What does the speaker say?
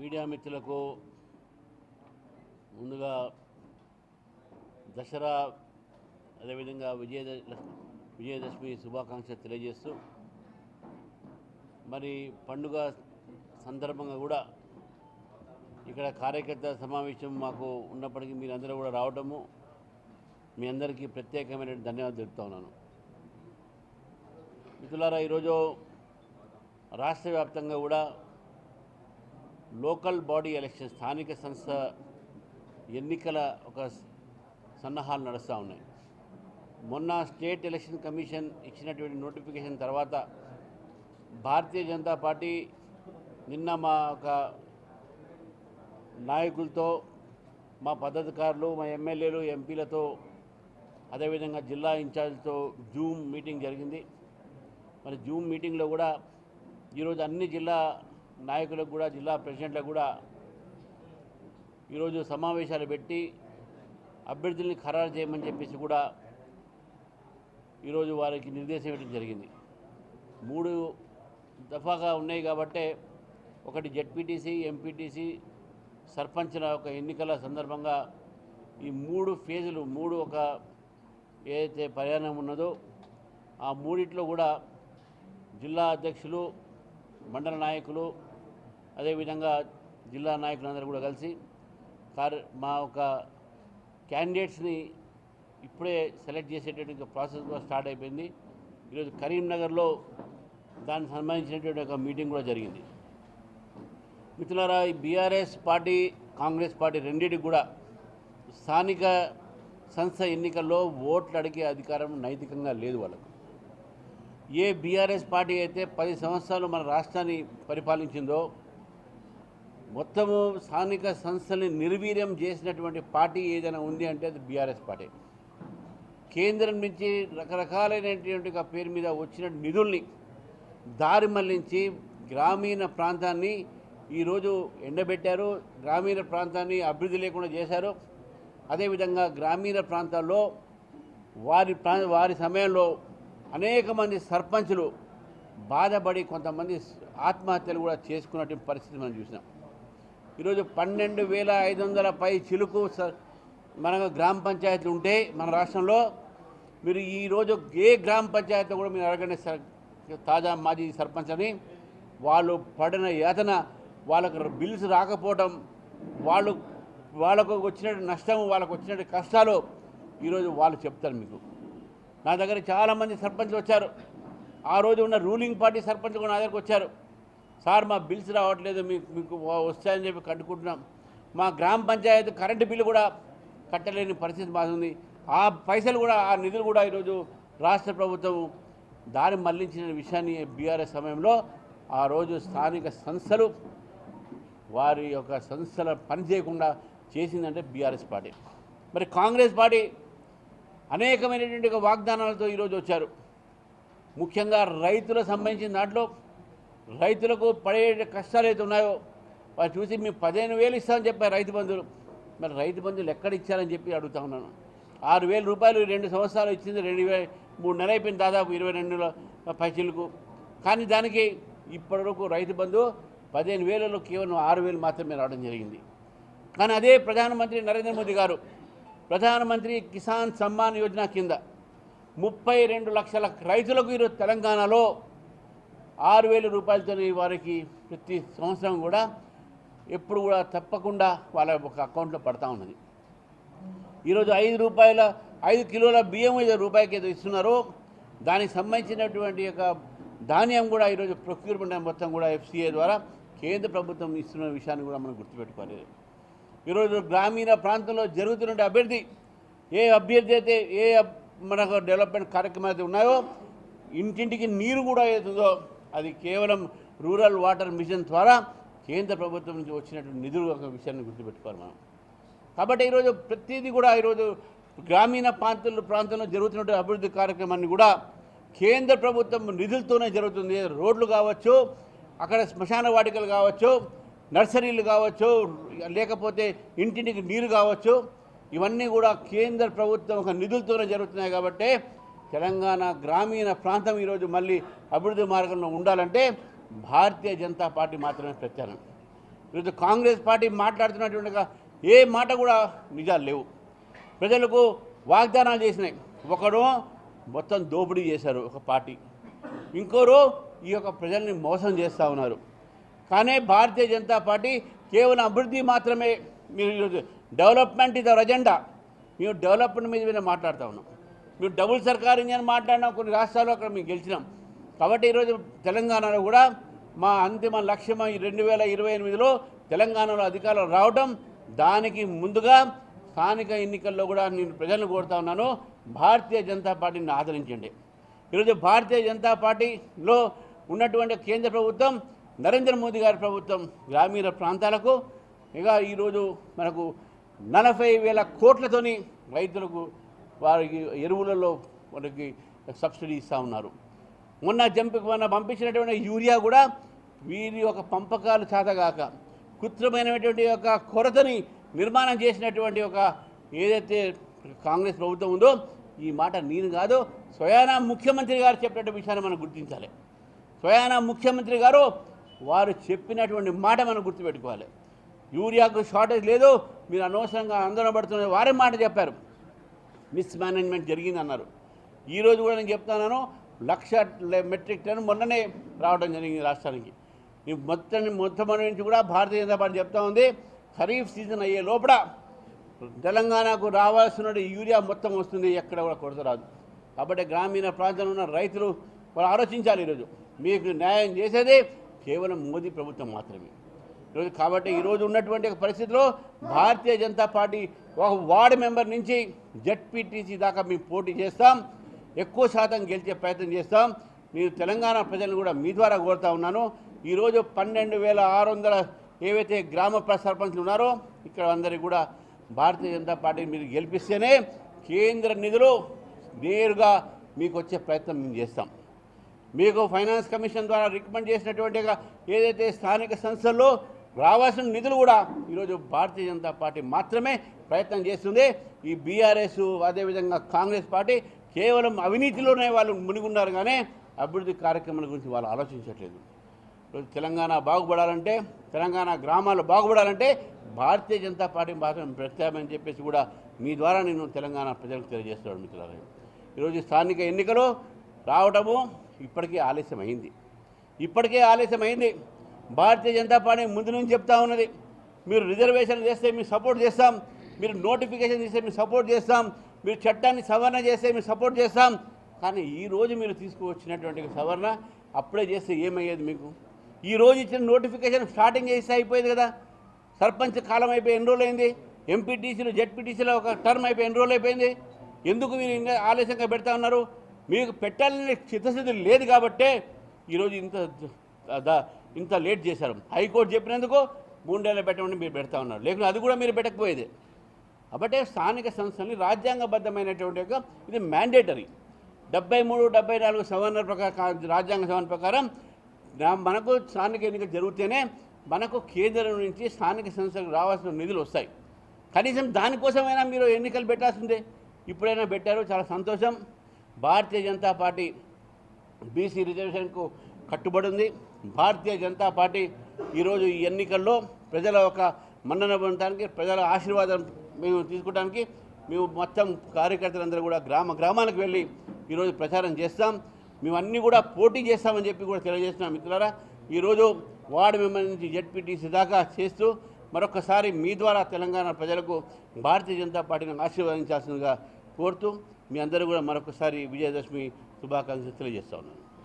Media మిత్రులకు ముందుగా దసరా అదేవిధంగా విజయ విజయదశమి శుభాకాంక్షలు తెలియజేస్తూ మరి పండుగ సందర్భంగా కూడా ఇక్కడ కార్యకర్త సమావేశం మాకు ఉన్నప్పటికీ మీరందరూ కూడా రావడము మీ అందరికీ ప్రత్యేకమైన ధన్యవాదాలు తెలుపుతా ఉన్నాను. మిత్రులారా ఈరోజు రాష్ట్ర వ్యాప్తంగా కూడా లోకల్ బాడీ ఎలక్షన్ స్థానిక సంస్థ ఎన్నికల ఒక సన్నాహాలు నడుస్తూ ఉన్నాయి. మొన్న స్టేట్ ఎలక్షన్ కమిషన్ ఇచ్చినటువంటి నోటిఫికేషన్ తర్వాత భారతీయ జనతా పార్టీ నిన్న మా ఒక నాయకులతో మా పద్ధతికారులు మా ఎమ్మెల్యేలు ఎంపీలతో అదేవిధంగా జిల్లా ఇన్ఛార్జ్తో జూమ్ మీటింగ్ జరిగింది. మరి జూమ్ మీటింగ్లో కూడా ఈరోజు అన్ని జిల్లా నాయకులకు కూడా జిల్లా ప్రెసిడెంట్లకు కూడా ఈరోజు సమావేశాలు పెట్టి అభ్యర్థుల్ని ఖరారు చేయమని చెప్పేసి కూడా ఈరోజు వారికి నిర్దేశం ఇవ్వడం జరిగింది. మూడు దఫాగా ఉన్నాయి కాబట్టే ఒకటి జెడ్పీటీసీ ఎంపీటీసీ సర్పంచ్ల ఒక ఎన్నికల సందర్భంగా ఈ మూడు ఫేజులు మూడు ఒక ఏదైతే ప్రయాణం ఉన్నదో ఆ మూడిట్లో కూడా జిల్లా అధ్యక్షులు మండల నాయకులు అదేవిధంగా జిల్లా నాయకులందరూ కూడా కలిసి కార్ మా ఒక క్యాండిడేట్స్ని ఇప్పుడే సెలెక్ట్ చేసేటటువంటి ప్రాసెస్ కూడా స్టార్ట్ అయిపోయింది. ఈరోజు కరీంనగర్లో దానికి సంబంధించినటువంటి ఒక మీటింగ్ కూడా జరిగింది. మిత్రులారా ఈ బీఆర్ఎస్ పార్టీ కాంగ్రెస్ పార్టీ రెండింటికి కూడా స్థానిక సంస్థ ఎన్నికల్లో ఓట్లు అడిగే అధికారం నైతికంగా లేదు వాళ్ళకు. ఏ బీఆర్ఎస్ పార్టీ అయితే పది సంవత్సరాలు మన రాష్ట్రాన్ని పరిపాలించిందో మొత్తము స్థానిక సంస్థల్ని నిర్వీర్యం చేసినటువంటి పార్టీ ఏదైనా ఉంది అంటే అది బీఆర్ఎస్ పార్టీ. కేంద్రం నుంచి రకరకాలైనటువంటి పేరు మీద వచ్చిన నిధుల్ని దారి మళ్ళించి గ్రామీణ ప్రాంతాన్ని ఈరోజు ఎండబెట్టారు గ్రామీణ ప్రాంతాన్ని అభివృద్ధి లేకుండా చేశారు. అదేవిధంగా గ్రామీణ ప్రాంతాల్లో వారి ప్రా వారి సమయంలో అనేక మంది సర్పంచులు బాధపడి కొంతమంది ఆత్మహత్యలు కూడా చేసుకున్నటువంటి పరిస్థితి మనం చూసినాం. ఈరోజు పన్నెండు వేల ఐదు వందల పై చిలుకు స- మన గ్రామ పంచాయతీలు ఉంటే మన రాష్ట్రంలో మీరు ఈరోజు ఏ గ్రామ పంచాయతీ కూడా మీరు అడగండి సర్ తాజా మాజీ సర్పంచ్ అని. వాళ్ళు పడిన యాతన వాళ్ళకు బిల్స్ రాకపోవడం వాళ్ళు వాళ్ళకు వచ్చినట్టు నష్టం వాళ్ళకు వచ్చినట్టు కష్టాలు ఈరోజు వాళ్ళు చెప్తారు మీకు. నా దగ్గర చాలామంది సర్పంచ్లు వచ్చారు. ఆ రోజు ఉన్న రూలింగ్ పార్టీ సర్పంచ్లు కూడా నా దగ్గరకు వచ్చారు. సార్ మా బిల్స్ రావట్లేదు మీకు మీకు వస్తాయని చెప్పి కట్టుకుంటున్నాం. మా గ్రామ పంచాయతీ కరెంటు బిల్లు కూడా కట్టలేని పరిస్థితి మాది ఆ పైసలు కూడా ఆ నిధులు కూడా ఈరోజు రాష్ట్ర ప్రభుత్వం దారి మళ్ళించిన విషయాన్ని బీఆర్ఎస్ సమయంలో ఆ రోజు స్థానిక సంస్థలు వారి యొక్క సంస్థల పని చేయకుండా చేసిందంటే బీఆర్ఎస్ పార్టీ. మరి కాంగ్రెస్ పార్టీ అనేకమైనటువంటి వాగ్దానాలతో ఈరోజు వచ్చారు. ముఖ్యంగా రైతులకు సంబంధించిన దాంట్లో రైతులకు పడే కష్టాలు అయితే ఉన్నాయో వారు చూసి మేము పదిహేను వేలు ఇస్తామని చెప్పారు రైతు బంధువులు. మరి రైతు బంధువులు ఎక్కడ ఇచ్చారని చెప్పి అడుగుతా ఉన్నాను. ఆరు వేల రూపాయలు రెండు సంవత్సరాలు ఇచ్చింది రెండు వేల మూడు నెలలు అయిపోయింది దాదాపు ఇరవై రెండు పైసలకు. కానీ దానికి ఇప్పటివరకు రైతు బంధు పదిహేను వేలలో కేవలం ఆరు వేలు మాత్రమే రావడం జరిగింది. కానీ అదే ప్రధానమంత్రి నరేంద్ర మోదీ గారు ప్రధానమంత్రి కిసాన్ సమ్మాన్ యోజన కింద ముప్పై రెండు లక్షల రైతులకు ఈరోజు తెలంగాణలో ఆరు వేల రూపాయలతో వారికి ప్రతి సంవత్సరం కూడా ఎప్పుడు కూడా తప్పకుండా వాళ్ళ ఒక అకౌంట్లో పడతా ఉన్నది. ఈరోజు ఐదు రూపాయల ఐదు కిలోల బియ్యం ఐదు రూపాయలకి ఏదో ఇస్తున్నారో దానికి సంబంధించినటువంటి యొక్క ధాన్యం కూడా ఈరోజు ప్రొక్యూర్మెంట్ మొత్తం కూడా ఎఫ్సిఏ ద్వారా కేంద్ర ప్రభుత్వం ఇస్తున్న విషయాన్ని కూడా మనం గుర్తుపెట్టుకోవాలి. ఈరోజు గ్రామీణ ప్రాంతంలో జరుగుతున్న అభ్యర్థి ఏ అభ్యర్థి అయితే ఏ మనకు డెవలప్మెంట్ కార్యక్రమాలు అయితే ఉన్నాయో ఇంటింటికి నీరు కూడా అవుతుందో అది కేవలం రూరల్ వాటర్ మిషన్ ద్వారా కేంద్ర ప్రభుత్వం నుంచి వచ్చినటువంటి నిధులు ఒక విషయాన్ని గుర్తుపెట్టుకోవాలి మనం. కాబట్టి ఈరోజు ప్రతిదీ కూడా ఈరోజు గ్రామీణ ప్రాంతాల్లో ప్రాంతంలో జరుగుతున్న అభివృద్ధి కార్యక్రమాన్ని కూడా కేంద్ర ప్రభుత్వం నిధులతోనే జరుగుతుంది. రోడ్లు కావచ్చు అక్కడ శ్మశాన వాటికలు కావచ్చు నర్సరీలు కావచ్చు లేకపోతే ఇంటింటికి నీరు కావచ్చు ఇవన్నీ కూడా కేంద్ర ప్రభుత్వం ఒక నిధులతోనే జరుగుతున్నాయి కాబట్టి తెలంగాణ గ్రామీణ ప్రాంతం ఈరోజు మళ్ళీ అభివృద్ధి మార్గంలో ఉండాలంటే భారతీయ జనతా పార్టీ మాత్రమే ప్రత్యామ్నాయం. ఈరోజు కాంగ్రెస్ పార్టీ మాట్లాడుతున్నటువంటి ఏ మాట కూడా నిజాలు లేవు. ప్రజలకు వాగ్దానాలు చేసినాయి. ఒకరు మొత్తం దోపిడీ చేశారు ఒక పార్టీ. ఇంకోరు ఈ యొక్క ప్రజల్ని మోసం చేస్తూ ఉన్నారు. కానీ భారతీయ జనతా పార్టీ కేవలం అభివృద్ధి మాత్రమే మీరు ఈరోజు డెవలప్మెంట్ ఇది అజెండా. మేము డెవలప్మెంట్ మీద మీద మాట్లాడుతూ ఉన్నాం. మీరు డబుల్ సర్కార్ ఇంజన్ మాట్లాడినాం కొన్ని రాష్ట్రాల్లో అక్కడ మేము గెలిచినాం. కాబట్టి ఈరోజు తెలంగాణలో కూడా మా అంతిమ లక్ష్యం ఈ రెండు వేల ఇరవై ఎనిమిదిలో తెలంగాణలో అధికారులు రావడం దానికి ముందుగా స్థానిక ఎన్నికల్లో కూడా నేను ప్రజలను కోరుతా ఉన్నాను. భారతీయ జనతా పార్టీని ఆదరించండి. ఈరోజు భారతీయ జనతా పార్టీలో ఉన్నటువంటి కేంద్ర ప్రభుత్వం నరేంద్ర మోదీ గారి ప్రభుత్వం గ్రామీణ ప్రాంతాలకు ఇక ఈరోజు మనకు నలభై వేల కోట్లతోని రైతులకు వారికి ఎరువులలో మనకి సబ్సిడీ ఇస్తూ ఉన్నారు. మొన్న జంపి మొన్న పంపించినటువంటి యూరియా కూడా వీరి యొక్క పంపకాలు చేతగాక కృత్రిమైనటువంటి యొక్క కొరతని నిర్మాణం చేసినటువంటి ఒక ఏదైతే కాంగ్రెస్ ప్రభుత్వం ఉందో ఈ మాట నేను కాదు స్వయానా ముఖ్యమంత్రి గారు చెప్పినటువంటి విషయాన్ని మనం గుర్తించాలి. స్వయానా ముఖ్యమంత్రి గారు వారు చెప్పినటువంటి మాట మనం గుర్తుపెట్టుకోవాలి. యూరియాకు షార్టేజ్ లేదు మీరు అనవసరంగా ఆందోళన పడుతున్న వారే మాట చెప్పారు. మిస్ మేనేజ్మెంట్ జరిగింది అన్నారు ఈరోజు కూడా నేను చెప్తున్నాను లక్ష మెట్రిక్ టన్ మొన్ననే రావడం జరిగింది రాష్ట్రానికి. ఈ మొత్తం మొత్తం నుంచి కూడా భారతీయ జనతా పార్టీ చెప్తా ఉంది ఖరీఫ్ సీజన్ అయ్యే లోపల తెలంగాణకు రావాల్సిన యూరియా మొత్తం వస్తుంది ఎక్కడ కూడా కొరత రాదు. కాబట్టి గ్రామీణ ప్రాంతంలో ఉన్న రైతులు వాళ్ళు ఆలోచించాలి ఈరోజు. మీకు న్యాయం చేసేది కేవలం మోదీ ప్రభుత్వం మాత్రమే. ఈరోజు కాబట్టి ఈరోజు ఉన్నటువంటి పరిస్థితిలో భారతీయ జనతా పార్టీ ఒక వార్డు మెంబర్ నుంచి జడ్పీటీసీ దాకా మేము పోటీ చేస్తాం. ఎక్కువ శాతం గెలిచే ప్రయత్నం చేస్తాం. మీరు తెలంగాణ ప్రజలను కూడా మీ ద్వారా కోరుతా ఉన్నాను. ఈరోజు పన్నెండు వేల ఆరు వందల ఏవైతే గ్రామ సర్పంచ్లు ఉన్నారో ఇక్కడ అందరికీ కూడా భారతీయ జనతా పార్టీ మీరు గెలిపిస్తేనే కేంద్ర నిధులు నేరుగా మీకు వచ్చే ప్రయత్నం మేము చేస్తాం. మీకు ఫైనాన్స్ కమిషన్ ద్వారా రికమెండ్ చేసినటువంటి ఏదైతే స్థానిక సంస్థల్లో రావాల్సిన నిధులు కూడా ఈరోజు భారతీయ జనతా పార్టీ మాత్రమే ప్రయత్నం చేస్తుంది. ఈ బీఆర్ఎస్ అదేవిధంగా కాంగ్రెస్ పార్టీ కేవలం అవినీతిలోనే వాళ్ళు మునిగున్నారు కానీ అభివృద్ధి కార్యక్రమాల గురించి వాళ్ళు ఆలోచించట్లేదు. ఈరోజు తెలంగాణ బాగుపడాలంటే తెలంగాణ గ్రామాలు బాగుపడాలంటే భారతీయ జనతా పార్టీ మాత్రం ప్రత్యామని చెప్పేసి కూడా మీ ద్వారా నేను తెలంగాణ ప్రజలకు తెలియజేస్తున్నాను మిత్రులారా. ఈరోజు స్థానిక ఎన్నికలు రావటము ఇప్పటికే ఆలస్యమైంది. ఇప్పటికే ఆలస్యమైంది. భారతీయ జనతా పార్టీ ముందు నుంచి చెప్తా ఉన్నది. మీరు రిజర్వేషన్ చేస్తే మేము సపోర్ట్ చేస్తాం. మీరు నోటిఫికేషన్ చేస్తే మేము సపోర్ట్ చేస్తాం. మీరు చట్టాన్ని సవరణ చేస్తే మేము సపోర్ట్ చేస్తాం. కానీ ఈరోజు మీరు తీసుకువచ్చినటువంటి సవరణ అప్పుడే చేస్తే ఏమయ్యేది మీకు? ఈరోజు ఇచ్చిన నోటిఫికేషన్ స్టార్టింగ్ చేస్తే అయిపోయేది కదా. సర్పంచ్ కాలం అయిపోయి ఎన్ని రోజులు అయింది? ఎంపీటీసీలు జెడ్పీటీసీలో ఒక టర్మ్ అయిపోయి ఎన్ని రోజులు అయిపోయింది? ఎందుకు మీరు ఇంకా ఆలస్యంగా పెడతా ఉన్నారు? మీకు పెట్టాలని చిత్తశుద్ధి లేదు కాబట్టే ఈరోజు ఇంత ఇంత లేట్ చేశారు. హైకోర్టు చెప్పినందుకు మూడేళ్ళు పెట్టమని మీరు పెడతా ఉన్నారు. లేకుంటే అది కూడా మీరు పెట్టకపోయేది. కాబట్టి స్థానిక సంస్థల్ని రాజ్యాంగబద్ధమైనటువంటి యొక్క ఇది మ్యాండేటరీ డెబ్బై మూడు డెబ్బై నాలుగు సవరణ ప్రకారం రాజ్యాంగ సవరణ ప్రకారం మనకు స్థానిక ఎన్నికలు జరిగితేనే మనకు కేంద్రం నుంచి స్థానిక సంస్థలకు రావాల్సిన నిధులు వస్తాయి. కనీసం దానికోసమైనా మీరు ఎన్నికలు పెట్టాల్సిందే. ఇప్పుడైనా పెట్టారు చాలా సంతోషం. భారతీయ జనతా పార్టీ బీసీ రిజర్వేషన్కు కట్టుబడి ఉంది. భారతీయ జనతా పార్టీ ఈరోజు ఈ ఎన్నికల్లో ప్రజల ఒక మన్నన పొందడానికి ప్రజల ఆశీర్వాదం మేము తీసుకోవడానికి మేము మొత్తం కార్యకర్తలందరూ కూడా గ్రామ గ్రామాలకు వెళ్ళి ఈరోజు ప్రచారం చేస్తాం. మేము అన్నీ కూడా పోటీ చేస్తామని చెప్పి కూడా తెలియజేస్తున్నాం మిత్రులారా. ఈరోజు వార్డు మెంబర్ నుంచి జెడ్పీటీసీ దాకా చేస్తూ మరొకసారి మీ ద్వారా తెలంగాణ ప్రజలకు భారతీయ జనతా పార్టీని ఆశీర్వదించాల్సిందిగా కోరుతూ మీ అందరూ కూడా మరొకసారి విజయదశమి శుభాకాంక్షలు తెలియజేస్తా ఉన్నాను.